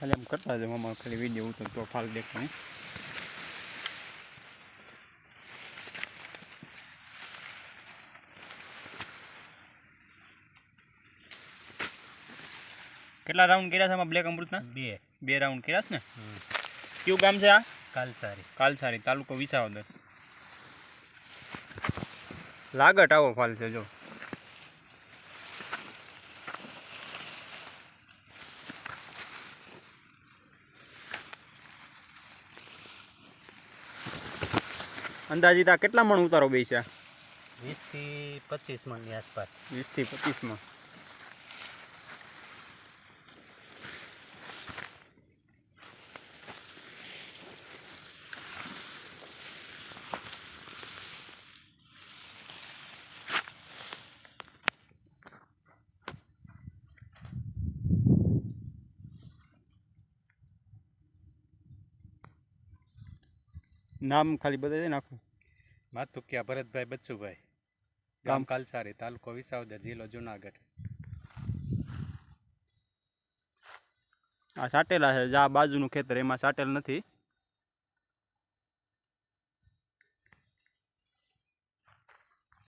હલેમ કરતા જો મમા ખરી વિડિયો ઉત તો ફાલ દેખને કેટલા રાઉન્ડ કર્યા છે આમાં બ્લેક અમૃતના બે બે રાઉન્ડ કર્યા છે ને ક્યું ગામ છે આ કાલસારી કાલસારી તાલુકો વિસાવદર લાગટ આવો ફાલ છે જો અંદાજિત આ કેટલા મણ ઉતારો બેસ્યા વીસથી પચીસ મણની આસપાસ વીસથી પચીસ મણ નામ ખાલી બતાવી નાખું માતુકિયા ભરતભાઈ બચ્ચુભાઈ ગામ કાલસારી તાલુકો વિસાવદર જિલ્લો જુનાગઢ આ સાટેલા છે જે આ બાજુનું ખેતર એમાં સાટેલ નથી